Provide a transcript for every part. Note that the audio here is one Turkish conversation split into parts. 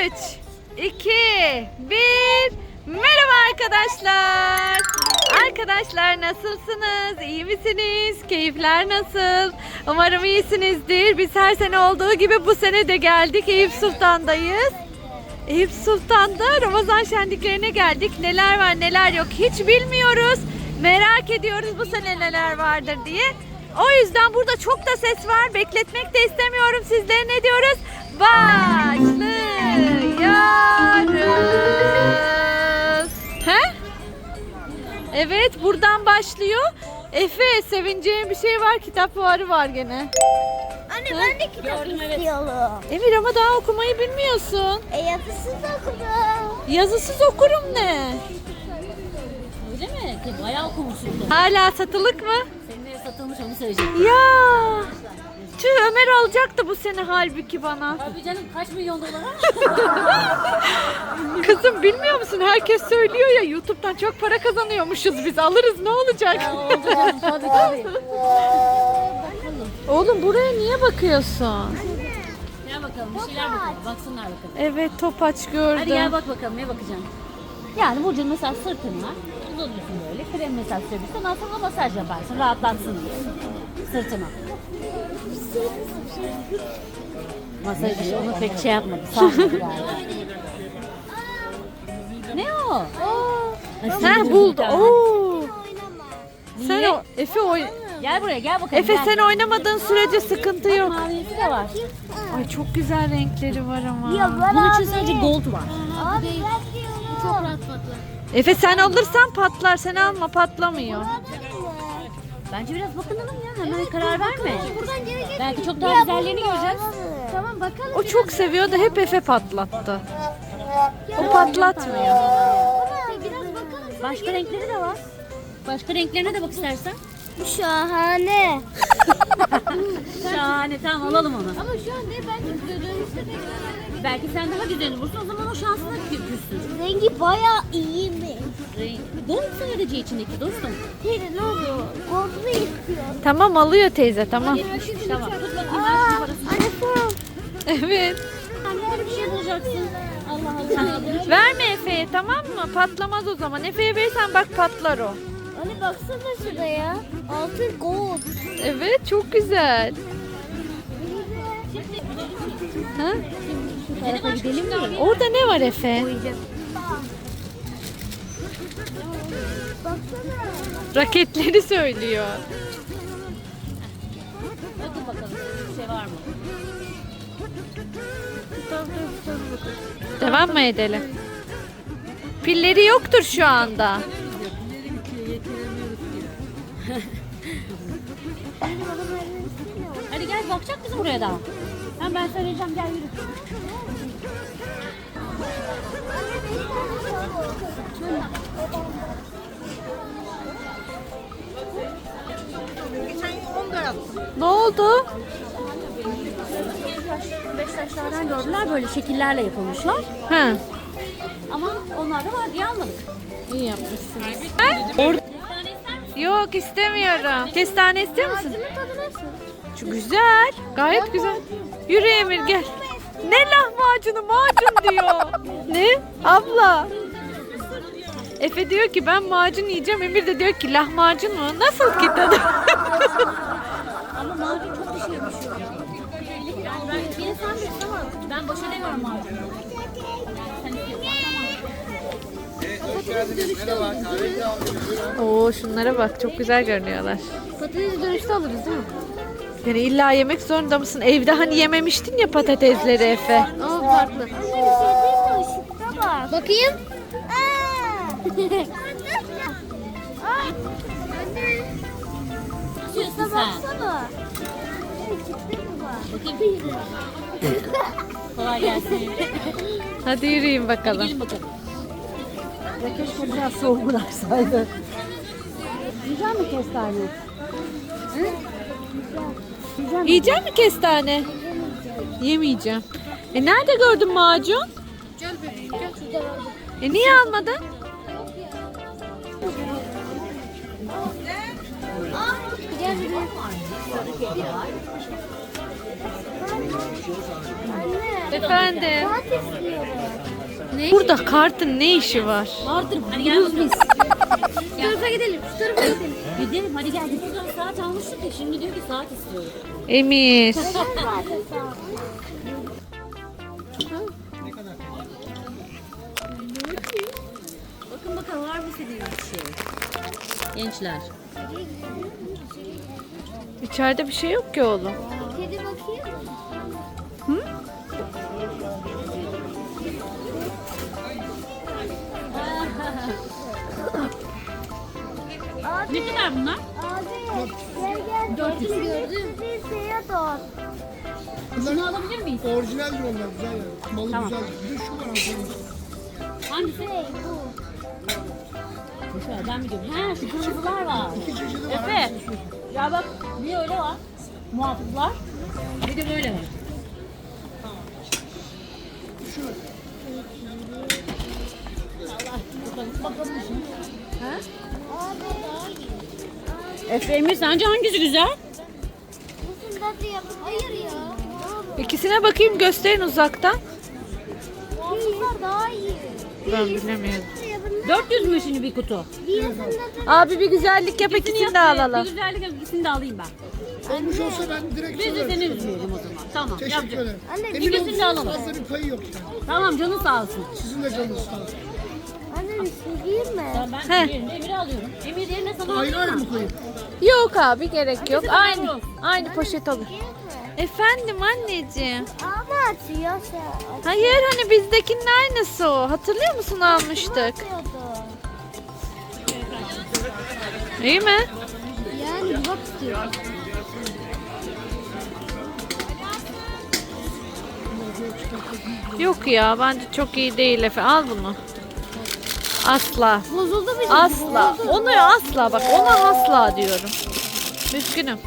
3, 2, 1. Merhaba arkadaşlar. Arkadaşlar nasılsınız? İyi misiniz? Keyifler nasıl? Umarım iyisinizdir. Biz her sene olduğu gibi bu sene de geldik. Eyüp Sultan'dayız. Eyüp Sultan'da Ramazan şenliklerine geldik. Neler var neler yok hiç bilmiyoruz. Merak ediyoruz bu sene neler vardır diye. O yüzden burada çok da ses var. Bekletmek de istemiyorum. Sizlere ne diyoruz? Başlıyoruz. He? Evet buradan başlıyor. Efe sevineceğin bir şey var. Kitap fuarı var gene. Anne ben de kitap istiyorum. Emir ama daha okumayı bilmiyorsun. E yazısız okudum. Yazısız okurum ne? Öyle mi? Bayağı okumuşsun. Hala satılık mı? Senin satılmış onu söyleyecektim. Ya. Tüh Ömer alacaktı bu sene halbuki bana. Abi canım kaç milyon dolar? Kızım bilmiyor musun? Herkes söylüyor ya YouTube'dan çok para kazanıyormuşuz biz. Alırız ne olacak? Ya oldu canım tabii tabii. Oğlum buraya niye bakıyorsun? Gel bakalım bir şeyler bakalım. Baksınlar bakalım. Evet topaç gördüm. Hadi gel bak bakalım ne bakacaksın. Yani Burcu'nun mesela sırtına uzanıyorsun böyle. Krem mesela sürebilirsin. Ondan sonra masaj yaparsın. Rahatlatsın diye. Sırtına. Masaj işi onu pek şey yapmadı. Ne o? Ha buldu. Oo. Sen Niye? o Efe oy Gel buraya gel bakalım. Efe gel. sen oynamadığın sürece sıkıntı yok. Mavisi de var. Ay çok güzel renkleri var ama. Bunun için sadece gold var. Abi diyorum. Çok rahat patlar. Efe sen alırsan patlar. Sen alma patlamıyor. Bence biraz bakınalım ya. Hemen karar verme. Buradan geri gel. Belki çok daha güzellerini göreceğiz. Tamam bakalım. O çok seviyor da hep Efe patlattı. O patlatmıyor. Biraz bakalım. Başka renkleri de var. Başka renklerine de bak istersen. Şahane. Şahane tamam alalım onu. Ama şu an ne ben dönüşte de Belki sen daha güzelini bulursun o zaman o şansına kü- küssün. Rengi bayağı iyi mi? Gold sadece içindeki dostum. Teyze ne oluyor? Gold'u istiyor. Tamam alıyor teyze tamam. Tamam. Tut bakayım ben şu parasını. Anne son. Evet. Anne bir şey bulacaksın. Allah Allah. Verme Efe'ye tamam mı? Patlamaz o zaman. Efe'ye verirsen bak patlar o. Anne baksana şuraya. Altın gold. Evet çok güzel. Ha? Tarafa gidelim mi? Orada ne var Efe? Baksana. Raketleri söylüyor. Bakın bakalım. Bir şey var mı? Devam mı edelim? Pilleri yoktur şu anda. Hadi gel bakacak mısın buraya daha? Ben ben söyleyeceğim gel yürü. Ne oldu? Beşiktaşlardan gördüler böyle şekillerle yapılmışlar. Ha. Ama onlar da var diye almadık. İyi yapmışsınız. Orada... Yok istemiyorum. Kestane istiyor musun? tadı nasıl? Şu güzel. Gayet güzel. Yürü Emir gel. Ne lahmacunu macun diyor. ne? Abla. Efe diyor ki ben macun yiyeceğim. Emir de diyor ki lahmacun mu? Nasıl ki tadı? Ama macun çok bir şeymiş. Yani ben bir ama ben boş edemiyorum macunu. Oo şunlara bak çok güzel görünüyorlar. Patates dönüşte alırız değil mi? Yani illa yemek zorunda mısın? Evde hani yememiştin ya patatesleri Efe. Ama farklı. Anne bir şey. Bakayım. Sen. baksana. Bakayım. Kolay gelsin. Hadi yürüyün bakalım. Gelin bakalım. Ya keşke biraz soğuk bıraksaydı. Yiyecek mi kestane? Yiyecek mi kestane? Yemeyeceğim. E nerede gördün macun? Gel bebeğim gel. E niye almadın? Gel bebeğim. Anne. Efendim. Ne? Burada kartın ne işi var? Vardır. Hadi gel biz. Şu tarafa gidelim. Şu tarafa gidelim. Gidelim hadi gel. Biz buradan saat almıştık ya. Şimdi diyor ki saat istiyorum. Emir. Bakın bakalım var mı istediğiniz bir şey? Gençler. İçeride bir şey yok ki oğlum. Kedi bakayım. Ne kadar bunlar? Abi gel gel. Gördüm gördüm. Liseye doğru. Şunu alabilir miyiz? Orijinaldir onlar güzel yani. Malı Tamam. güzel. Bir de şu var aslında. Hangisi? Şey bu. Şöyle ben biliyorum. Ha şu kırmızılar var. İki çeşidi var. Efe. Ya bak bir öyle var. Muhafızlar. Bir de böyle var. Şu. Allah bakalım bakalım şimdi. Ha? Abi. Efe Emir sence hangisi güzel? Hayır ya. İkisine bakayım gösterin uzaktan. Bunlar daha iyi. Ben bilemiyorum. 400 mü şimdi bir kutu? Abi bir güzellik yap ikisini de Bir alalım. güzellik yap, ikisini de alayım ben. Olmuş olsa ben direkt Biz de seni üzmeyelim o zaman. Tamam Teşekkür yapacağım. ederim. Anne, Emin ikisini olun de alalım. fazla bir payı yok yani. Tamam canın sağ olsun. Sizin de canınız sağ olsun. Anne üstü giyeyim mi? Tamam ben yerine Emir'i alıyorum. Emir yerine sana Ayrı ayrı alayım mı mı? koyayım? Yok abi gerek yok. Aynı aynı poşet mi? Efendim anneciğim. Ama atıyorsa. Hayır hani bizdekinin aynısı o. Hatırlıyor musun almıştık? İyi mi? Yani bak istiyor. Yok ya bence çok iyi değil Efe. Al bunu. Asla. Bozuldu bizim. Asla. Onu asla bak ona asla diyorum. Üzgünüm.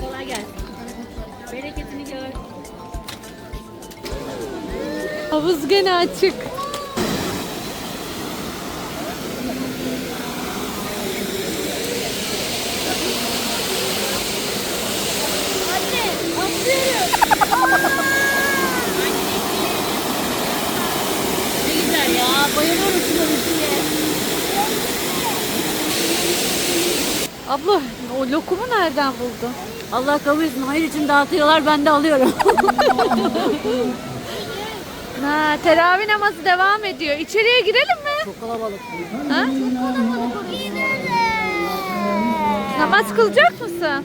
Kolay gelsin. Bereketini gör. Havuz gene açık. Anne atlıyorum. Ne güzel ya. Bayılıyorum şu görüntüye. Abla o lokumu nereden buldun? Allah kabul etsin. Hayır için dağıtıyorlar. Ben de alıyorum. Ha, teravih namazı devam ediyor. İçeriye girelim mi? Çok kalabalık. Ha? Gidelim. Namaz kılacak mısın?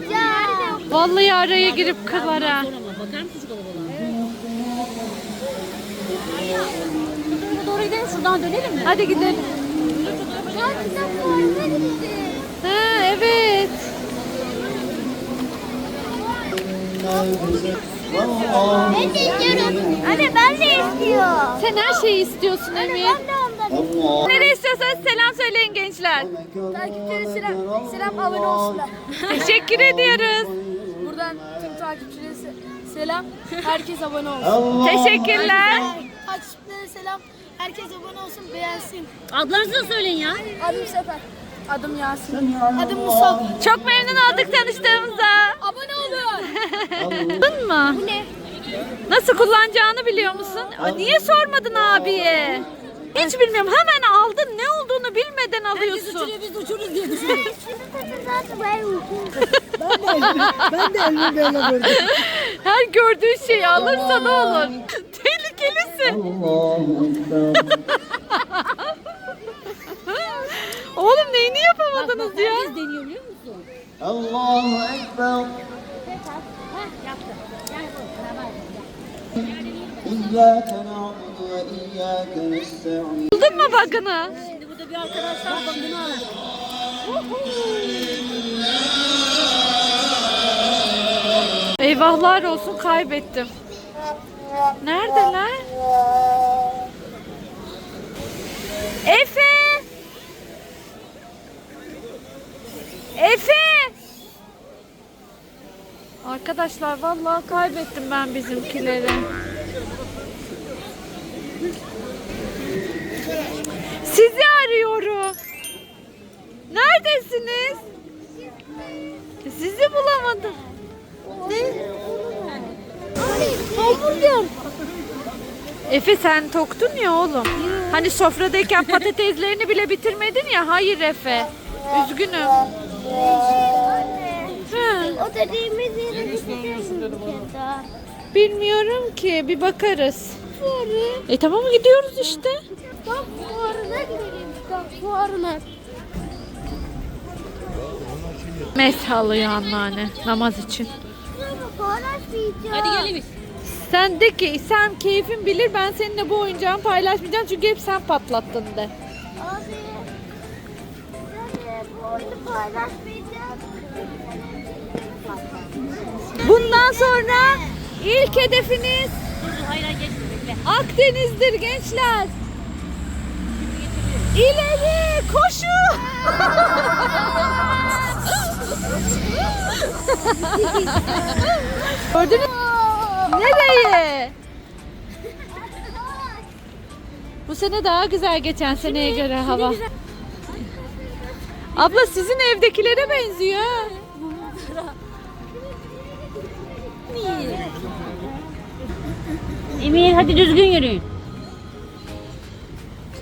Güzel. Vallahi araya girip kılara. Sonra ama bakar mısın kalabalığa? Doğru gidelim. Şuradan dönelim mi? Hadi gidelim. Ya kitap fuarına gitti. Ha, evet. Ben de istiyorum. Anne ben de istiyorum. Sen her şeyi istiyorsun Emir. Ben de ondan. Nereye istiyorsanız selam söyleyin gençler. Takipçilere selam. Selam abone olsunlar. Teşekkür ediyoruz. Buradan tüm takipçilere se- selam. Herkes abone olsun. Teşekkürler. Takipçilere selam. Herkes abone olsun, beğensin. Adlarınızı da söyleyin ya. Adım Sefer. Adım Yasin. Adım Musab. Çok memnun olduk tanıştığımıza. Abone olun. Aldın mı? Bu ne? Nasıl kullanacağını biliyor musun? Aa, Niye sormadın abiye? Hiç bilmiyorum. Hemen aldın. Ne olduğunu bilmeden alıyorsun. Uçuruyor biz uçuruz diye düşünüyoruz. Ben de elimi böyle. Her gördüğün şeyi alırsa ne olur? Tehlikelisin. Oğlum neyini yapamadınız ya? Herkes deniyor biliyor musun? Allahu Ekber. İyyâke na'budu ve iyyâke nesta'in. Buldun mu bakını? Şimdi burada bir arkadaşlar bakını alır. Eyvahlar olsun kaybettim. Neredeler? Ev Efe! Arkadaşlar vallahi kaybettim ben bizimkileri. Sizi arıyorum. Neredesiniz? Sizi bulamadım. Ne? Hamburger. Efe sen toktun ya oğlum. Hani sofradayken patateslerini bile bitirmedin ya. Hayır Efe. Üzgünüm. Hı, O dediğimiz yere gideceğiz mi bir kere daha? bilmiyorum ki. Bir bakarız. E tamam gidiyoruz işte. Kitap fuarına gidelim. Kitap fuarına. Mes alıyor anneanne namaz için. Hadi gelin. Sen de ki sen keyfin bilir ben seninle bu oyuncağımı paylaşmayacağım çünkü hep sen patlattın de. Bundan sonra ilk hedefiniz. Akdeniz'dir gençler. İleri koşu. Gördünüz mü? Nereye? Bu sene daha güzel geçen seneye göre hava. Abla sizin evdekilere benziyor. ha. Emir hadi düzgün yürüyün.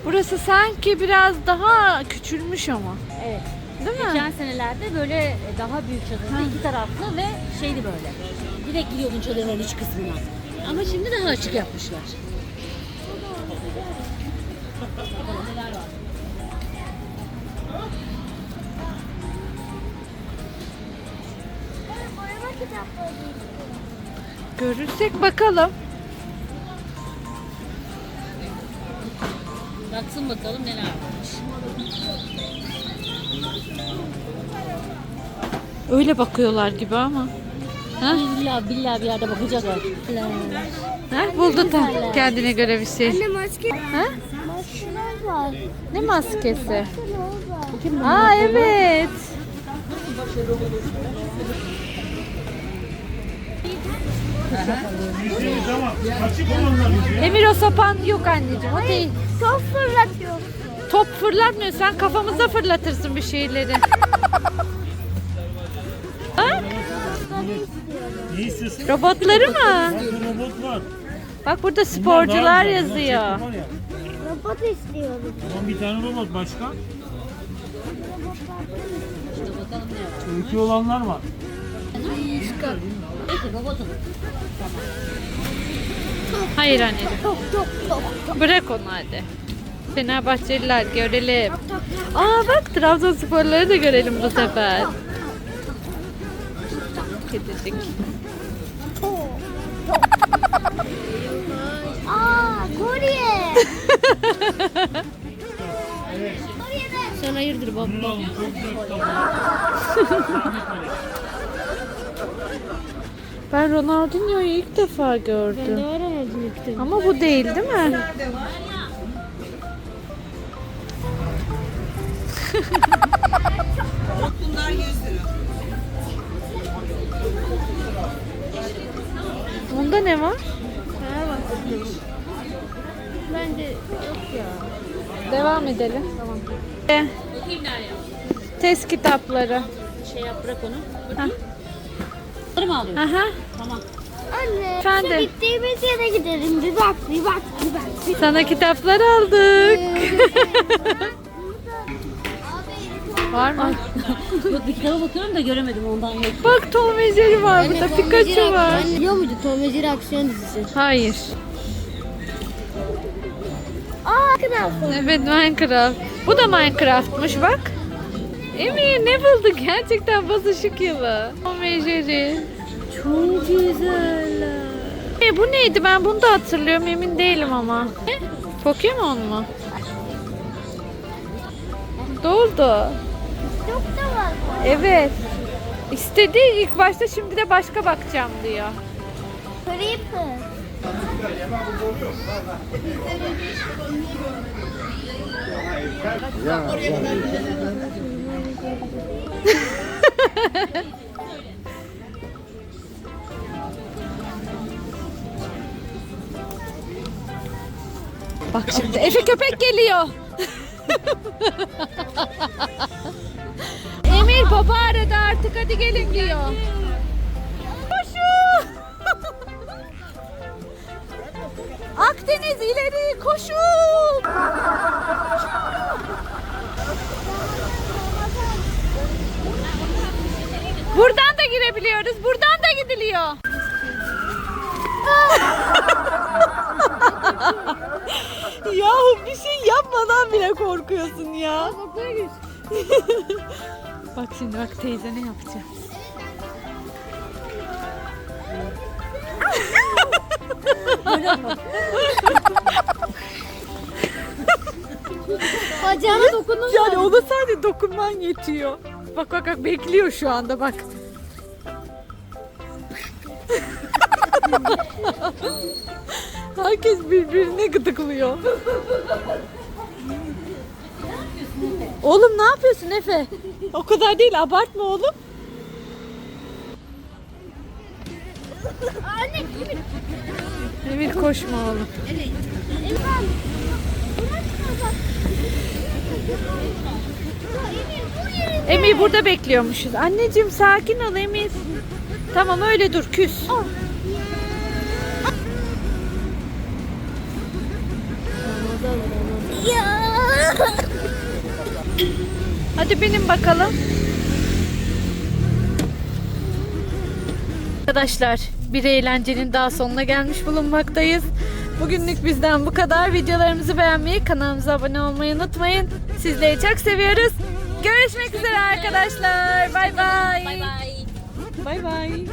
Burası sanki biraz daha küçülmüş ama. Evet. Değil mi? Geçen senelerde böyle daha büyük çadırda iki taraflı ve şeydi böyle. Direkt giriyordun çadırın iç kısmına. Ama şimdi daha açık yapmışlar. Boyama kitapları. Görürsek bakalım. Baksın bakalım neler varmış. Öyle bakıyorlar gibi ama. Ha? İlla billahi bir yerde bakacaklar. Ha? Buldu da kendine göre bir şey. Anne maske. Ha? Maskeler var. Ne maskesi? Maskeler var. Aa evet. Emir o sapan yok anneciğim. O değil. Top fırlatıyor. Top fırlatmıyor. Sen kafamıza fırlatırsın bir şeyleri. ha? Ne istiyorsun? Robotları mı? Robot var. Bak burada sporcular yazıyor. Robot istiyorum. Tamam bir tane robot başka. İşte bakalım ne var. Öykü olanlar var. Robotun. Hayır anneciğim. Bırak onu hadi. Fenerbahçeliler görelim. Aa bak Trabzonsporları da görelim bu sefer. Kedicik. Aa Kore. Sen hayırdır baba? Bunu alın çok güzel kitaplar. Ben Ronaldinho'yu ilk defa gördüm. Ama bu değil değil mi? Bunda ne var? Bence yok ya. Devam edelim. Tamam. Bakayım Derya. Test kitapları. Şey yap bırak onu. Bakayım. Bunları mı alıyorsun? Aha. Tamam. Anne. Efendim? Şu gittiğimiz yere gidelim. Bir bak bir bak bir bak. Bir Sana kitaplar aldık. var mı? Yok bir kitaba bakıyorum da göremedim ondan yok. Bak Tom ve Jerry var burada. Pikachu var. Anne biliyor muydun Tom ve Jerry aksiyon dizisi? Hayır. Aa kral. Evet Minecraft. Bu da Minecraft'mış bak. Emir ne bulduk? Gerçekten basışık yılı. Tom ve Jerry. Çok güzel. E, bu neydi? Ben bunu da hatırlıyorum. Emin değilim ama. Ne? Pokemon mu? Doldu. Çok da var. Evet. İstedi ilk başta şimdi de başka bakacağım diyor. Creeper. Bak şimdi Efe köpek geliyor. Emir baba aradı artık hadi gelin diyor. Koşun. Akdeniz ileri koşun. Buradan da girebiliyoruz. Buradan da gidiliyor. Yahu bir şey yapmadan bile korkuyorsun ya. bak şimdi bak teyze ne yapacak. Bacağına dokundun Yani ona sadece dokunman yetiyor. Bak bak bak bekliyor şu anda bak. Herkes birbirine gıdıklıyor. Oğlum ne yapıyorsun Efe? O kadar değil abartma oğlum. Anne gibi. Emir koşma oğlum. Emir burada bekliyormuşuz. Anneciğim sakin ol Emir. Tamam öyle dur küs. Hadi benim bakalım. Arkadaşlar bir eğlencenin daha sonuna gelmiş bulunmaktayız. Bugünlük bizden bu kadar. Videolarımızı beğenmeyi, kanalımıza abone olmayı unutmayın. Sizleri çok seviyoruz. Görüşmek üzere arkadaşlar. Bay bay. Bay bay. Bay bay.